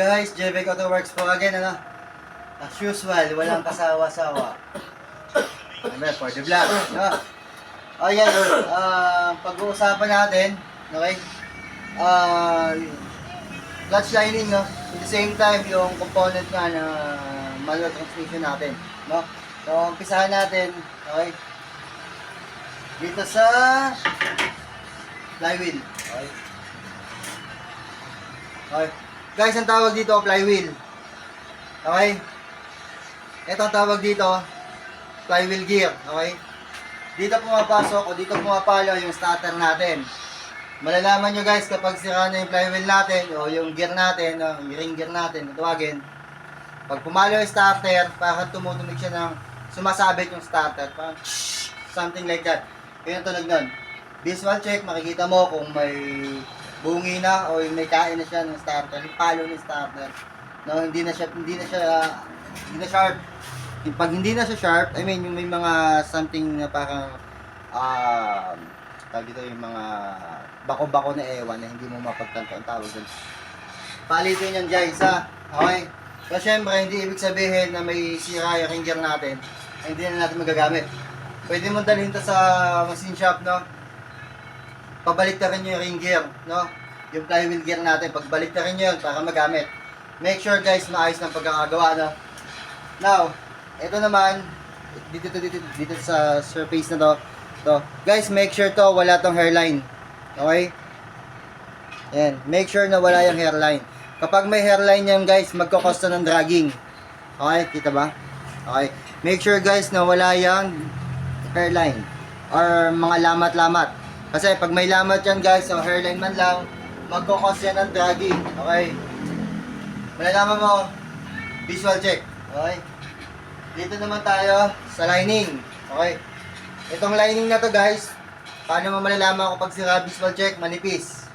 guys, JV Auto Works po again, ano? As usual, walang kasawa-sawa. Ano, for the vlog, no? O yan, ah, pag-uusapan natin, okay? Ah, clutch lining, no? At the same time, yung component nga na manual transmission natin, no? So, umpisahan natin, okay? Dito sa flywheel, okay? Okay. Guys, ang tawag dito, flywheel. Okay? Ito ang tawag dito, flywheel gear. Okay? Dito pumapasok o dito pumapalo yung starter natin. Malalaman nyo guys kapag sira na yung flywheel natin o yung gear natin, o yung ring gear natin, tawagin. Pag pumalo yung starter, parang tumutunog siya ng sumasabit yung starter. Parang something like that. Yun ang tunog nun. Visual check, makikita mo kung may bungi na o may kain na siya ng starter, yung palo ng starter. No, hindi na siya hindi na siya hindi na sharp. Yung Pag hindi na siya sharp, I mean yung may mga something na parang um tawag dito yung mga bako-bako na ewan na hindi mo mapagtanto ang tawag doon. Palitin yan guys ha. Okay? So syempre hindi ibig sabihin na may sira yung ring gear natin hindi na natin magagamit. Pwede mo dalhin to sa machine shop no pabalik na rin yung ring gear, no? Yung flywheel gear natin, pagbalik na rin yun para magamit. Make sure guys, maayos ng pagkakagawa, no? Now, ito naman, dito, dito, dito, dito sa surface na to, to. Guys, make sure to, wala tong hairline. Okay? Yan, make sure na wala yung hairline. Kapag may hairline yan guys, magkokosta ng dragging. Okay, kita ba? Okay. Make sure guys na wala yung hairline or mga lamat-lamat. Kasi pag may lamat yan guys, o hairline man lang, magkakos yan ng dragging. Okay? Malalaman mo, visual check. Okay? Dito naman tayo sa lining. Okay? Itong lining na to guys, paano mo malalaman kung pag sira visual check, manipis.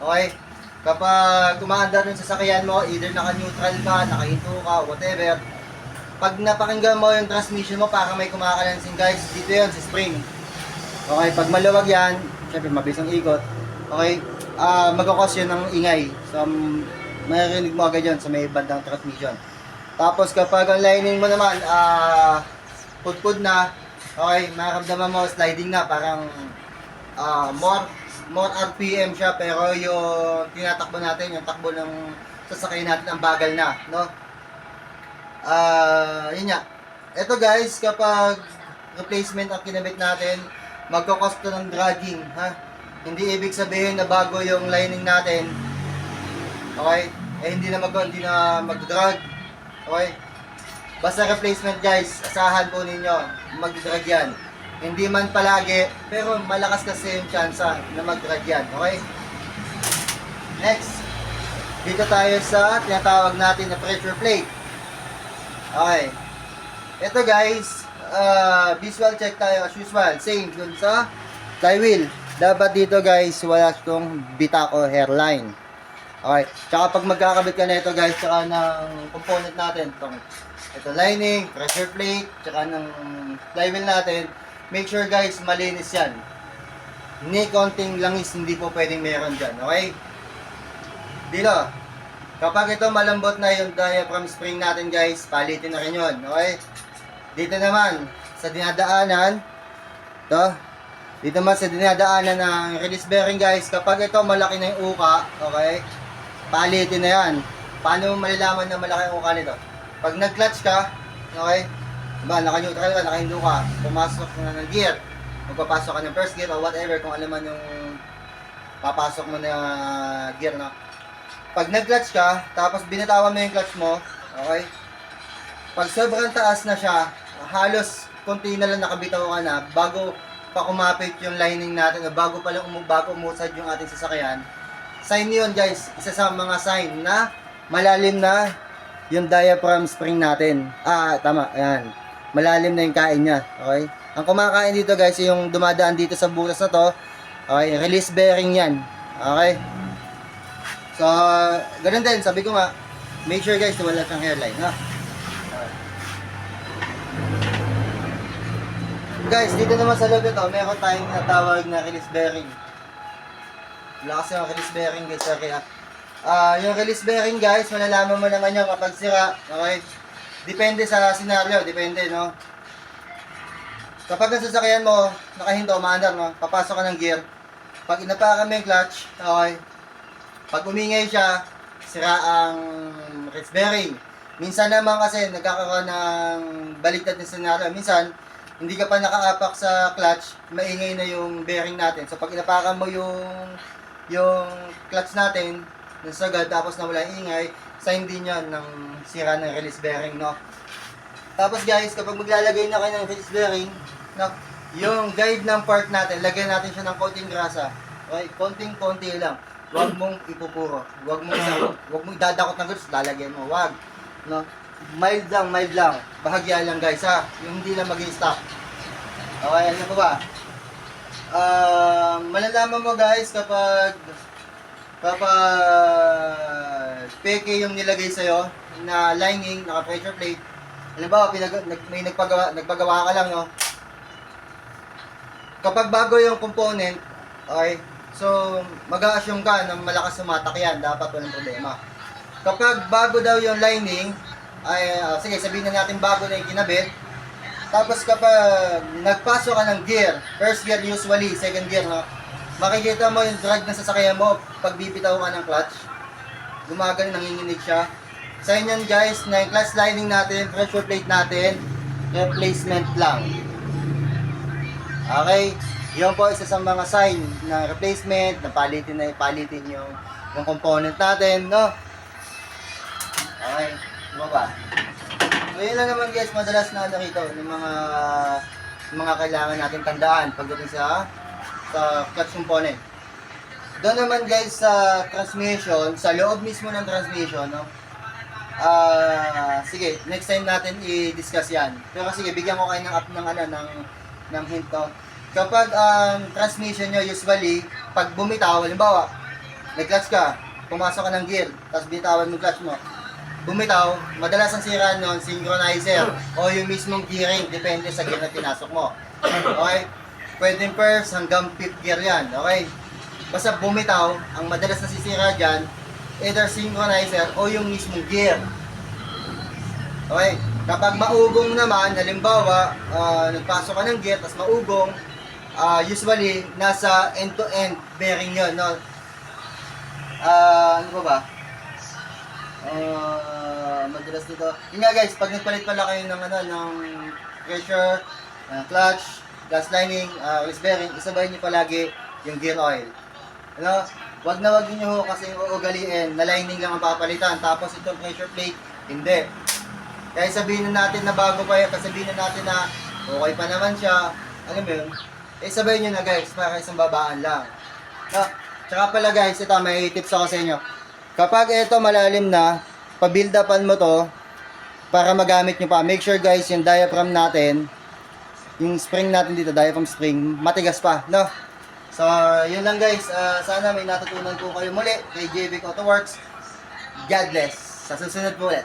Okay? Kapag umaandar yung sasakyan mo, either naka-neutral ka, naka-into ka, whatever, pag napakinggan mo yung transmission mo, parang may kumakalansing guys, dito yun sa spring. Okay, pag maluwag yan, syempre mabilis ang ikot. Okay, ah magkakos yun ng ingay. So, um, maririnig mo agad yun sa may bandang transmission. Tapos kapag ang lining mo naman, ah pudpud na, okay, makaramdaman mo sliding na, parang ah more more RPM siya, pero yung tinatakbo natin, yung takbo ng sasakyan natin, ang bagal na, no? Ah, yun nga. Ito guys, kapag replacement ang kinabit natin, magkokosto ng dragging, ha? Hindi ibig sabihin na bago yung lining natin, okay? Eh hindi na mag hindi na mag-drag, okay? Basta replacement guys, asahan po ninyo, mag-drag yan. Hindi man palagi, pero malakas kasi yung chance na mag-drag yan, okay? Next, dito tayo sa tinatawag natin na pressure plate. Okay. Ito guys, uh, visual check tayo as usual. Same dun sa flywheel. Dapat dito guys, wala itong bitak o hairline. Okay. Tsaka pag magkakabit ka na ito guys, tsaka ng component natin, itong ito lining, pressure plate, tsaka ng flywheel natin, make sure guys, malinis yan. Ni konting langis, hindi po pwedeng meron dyan. Okay? Dito. Kapag ito malambot na yung diaphragm spring natin guys, palitin na rin yun. Okay? Dito naman, sa dinadaanan, to, dito naman sa dinadaanan ng release bearing guys, kapag ito malaki na yung uka, okay, palitin na yan. Paano mo malalaman na malaki yung uka nito? Pag nag-clutch ka, okay, diba, naka-neutral ka, naka-hindo ka, pumasok na ng gear, magpapasok ka ng first gear or whatever, kung alam man yung papasok mo na gear na. Pag nag-clutch ka, tapos binatawan mo yung clutch mo, okay, pag sobrang taas na siya, halos konti na lang nakabitaw ka na bago pa kumapit yung lining natin o bago pa lang umu bago umusad yung ating sasakyan. Sign yun guys, isa sa mga sign na malalim na yung diaphragm spring natin. Ah, tama, ayan. Malalim na yung kain niya, okay? Ang kumakain dito guys, yung dumadaan dito sa butas na to, okay, release bearing yan, okay? So, ganun din, sabi ko nga, make sure guys wala kang hairline, ha? Guys, dito naman sa loob ito, meron tayong natawag na release bearing. Wala kasi ang release bearing guys, sorry ah. Ah, yung release bearing guys, malalaman mo naman yan kapag sira. Okay? Depende sa scenario, depende, no? Kapag ang sasakyan mo, nakahinto, umaandar, no? Papasok ka ng gear. Pag inapakan mo yung clutch, okay? Pag umingay siya, sira ang release bearing. Minsan naman kasi nagkakaroon ng baliktad na scenario. Minsan, hindi ka pa nakaapak sa clutch, maingay na yung bearing natin. So pag inapakan mo yung yung clutch natin, yung sagad, tapos nawala yung ingay, sign din yan ng sira ng release bearing, no? Tapos guys, kapag maglalagay na kayo ng release bearing, no, yung guide ng part natin, lagyan natin siya ng konting grasa. Okay, konting-konti lang. Huwag mong ipupuro. Huwag mong huwag mong dadakot ng gusto, lalagyan mo. Huwag. No? Mild lang, mild lang. Bahagya lang guys ha. Yung hindi lang maging stock. Okay, ano pa ba? Ah, malalaman mo guys kapag kapag peke yung nilagay sa'yo na lining, naka pressure plate. Halimbawa, pinag, nag, may nagpagawa, nagpagawa ka lang, no? Kapag bago yung component, okay, so mag-a-assume ka na malakas sumatak yan, dapat walang problema. Kapag bago daw yung lining, ay, ah, sige, sabihin na natin bago na yung kinabit, tapos kapag nagpasok ka ng gear, first gear usually, second gear, no? Makikita mo yung drag ng sasakyan mo pag bibitaw ka ng clutch. Gumagano, nanginginig siya. Sa inyo guys, na yung clutch lining natin, pressure plate natin, replacement lang. Okay? Yun po isa sa mga sign ng replacement, na palitin na palitin yung, yung component natin, no? Okay, ba? So yun lang naman guys, madalas na ano rito, yung mga mga kailangan natin tandaan pagdating sa sa clutch component. Doon naman guys sa transmission, sa loob mismo ng transmission, no? Ah, sige, next time natin i-discuss 'yan. Pero sige, bigyan ko kayo ng up ng ano ng ng hint no? Kapag ang transmission nyo usually pag bumitaw, halimbawa, nag-clutch ka, pumasok ka ng gear, tapos bitawan mo clutch mo. Bumitaw, madalas ang sira nun, synchronizer o yung mismong gearing, depende sa gear na pinasok mo. Okay? Pwedeng first hanggang fifth gear yan, okay? Basta bumitaw, ang madalas nasisira dyan, either synchronizer o yung mismong gear. Okay? Kapag maugong naman, halimbawa, ah, nagpasok ka ng gear, tapos maugong, ah, usually, nasa end-to-end bearing yun, no? Ah, ano ba ba? Ah, madalas dito. Yun nga guys, pag nagpalit pala kayo ng ano, ng pressure, ng clutch, gas lining, uh, release bearing, isabay niyo palagi yung gear oil. Ano? Wag na wag niyo ho kasi uugaliin na lining lang ang papalitan tapos itong pressure plate, hindi. Kaya sabihin na natin na bago pa yan, sabihin na natin na okay pa naman siya, alam mo yun, eh sabay nyo na guys, para isang babaan lang. No? Tsaka pala guys, ito may tips ako sa inyo. Kapag ito malalim na, pa-build upan mo to, para magamit nyo pa. Make sure guys, yung diaphragm natin, yung spring natin dito, diaphragm spring, matigas pa, no? So, yun lang guys. Ah, sana may natutunan po kayo muli kay JV Auto Works. God bless. Sa susunod po ulit.